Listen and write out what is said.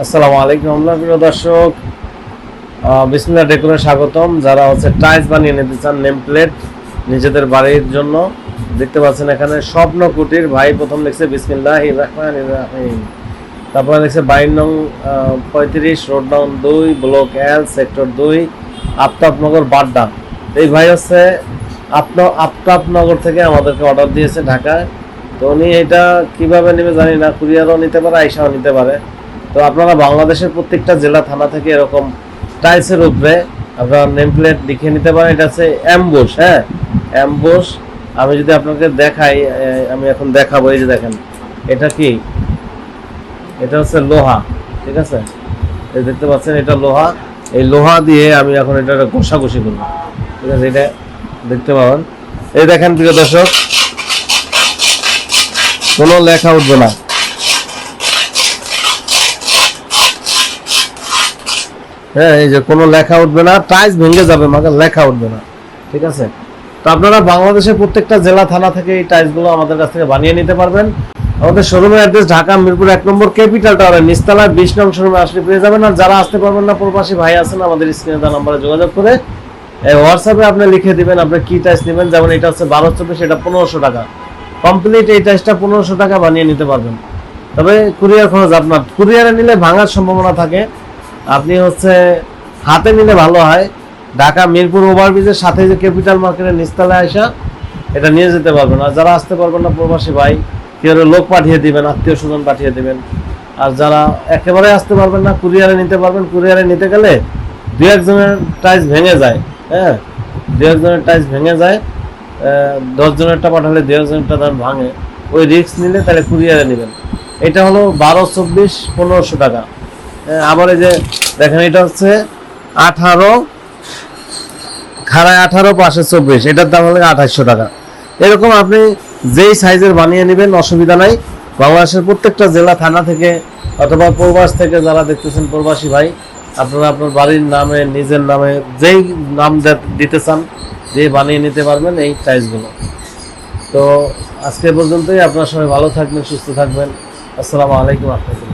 আসসালামু আলাইকুম, আমরা প্রিয় দর্শক। বিসমিল্লা ডেকোরে স্বাগতম। যারা হচ্ছে টাইলস বানিয়ে নিতে চান নেম প্লেট নিজেদের বাড়ির জন্য, দেখতে পাচ্ছেন এখানে স্বপ্ন কুটির ভাই প্রথম লিখছে বিসমিল্লাহ রহমান রাহিম। তারপরে লিখছে বাইন নং পঁয়ত্রিশ, রোড নং দুই, ব্লক এল, সেক্টর দুই, আফতাবনগর, বাড্ডা। এই ভাই হচ্ছে আপন আফতাবনগর থেকে আমাদেরকে অর্ডার দিয়েছে ঢাকায়। তো উনি এটা কীভাবে নেবে জানি না কুরিয়ারও নিতে পারে, আইসাও নিতে পারে। তো আপনারা বাংলাদেশের প্রত্যেকটা জেলা, থানা থেকে এরকম টাইলসের উপরে আপনারা নেম প্লেট লিখে নিতে পারেন। এটা হচ্ছে অ্যাম্বুশ হ্যাঁ? অ্যাম্বুশ আমি যদি আপনাকে দেখাই আমি এখন দেখাবো, এই যে দেখেন, এটা কি? এটা হচ্ছে লোহা, ঠিক আছে? এই দেখতে পাচ্ছেন, এটা লোহা। এই লোহা দিয়ে আমি এখন এটা ঘষাঘষি করব, ঠিক আছে? এটা দেখতে পাবেন। এই দেখেন প্রিয় দর্শক, কোনো লেখা উঠবে না। হ্যাঁ এই যে কোনো লেখা উঠবে না টাইস ভেঙে যাবে মাকে লেখা উঠবে না। ঠিক আছে? তো আপনারা বাংলাদেশের প্রত্যেকটা জেলা, থানা থেকে এই টাইলসগুলো আমাদের কাছ থেকে বানিয়ে নিতে পারবেন। আমাদের শোরুমের অ্যাড্রেস ঢাকা, মিরপুর এক নম্বর ক্যাপিটাল টাওয়ার নিচতলায়, বিশ নং শোরুমে আসলে পেয়ে যাবেন। আর যারা আসতে পারবেন না, প্রবাসী ভাই আছেন, আমাদের স্ক্রিনে দেওয়া নাম্বারে যোগাযোগ করে হোয়াটসঅ্যাপে আপনি লিখে দিবেন, আপনি কি টাইস নেবেন। যেমন এটা হচ্ছে বারো চব্বিশ, এটা পনেরোশো টাকা। কমপ্লিট এই টাইসটা পনেরোশো টাকা বানিয়ে নিতে পারবেন। তবে কুরিয়ার খরচ আপনার কুরিয়ারে নিলে ভাঙার সম্ভাবনা থাকে। আপনি হচ্ছে হাতে নিলে ভালো হয়। ঢাকা মিরপুর ওভারব্রিজের সাথে যে ক্যাপিটাল মার্কেটের নিচতলায় আসা এটা নিয়ে যেতে পারবেন। আর যারা আসতে পারবেন না, প্রবাসী ভাই, কেউ লোক পাঠিয়ে দিবেন আত্মীয় স্বজন পাঠিয়ে দিবেন। আর যারা একেবারে আসতে পারবেন না, কুরিয়ারে নিতে পারবেন, কুরিয়ারে নিতে গেলে দু একজনের টাইস ভেঙে যায় হ্যাঁ? দু একজনের টাইস ভেঙে যায় দশজনেরটা পাঠালে দু একজনেরটা দাম ভাঙে। ওই রিস্ক নিলে তাহলে কুরিয়ারে নেবেন। এটা হলো বারো, চব্বিশ, পনেরোশো টাকা। আবার এই যে দেখেন, এটা হচ্ছে আঠারো, খাড়ায় আঠারো, পাশে চব্বিশ। এটার দাম হলো আঠাশশো টাকা। এরকম আপনি যেই সাইজের বানিয়ে নেবেন, অসুবিধা নাই। বাংলাদেশের প্রত্যেকটা জেলা, থানা থেকে অথবা প্রবাস থেকে যারা দেখতেছেন, প্রবাসী ভাই, আপনারা আপনার বাড়ির নামে, নিজের নামে, যেই নাম দিতে চান দিয়ে বানিয়ে নিতে পারবেন এই সাইজগুলো তো আজকে পর্যন্তই। আপনার সবাই ভালো থাকবেন, সুস্থ থাকবেন। আসসালামু আলাইকুম, রহমতুল্লাহ।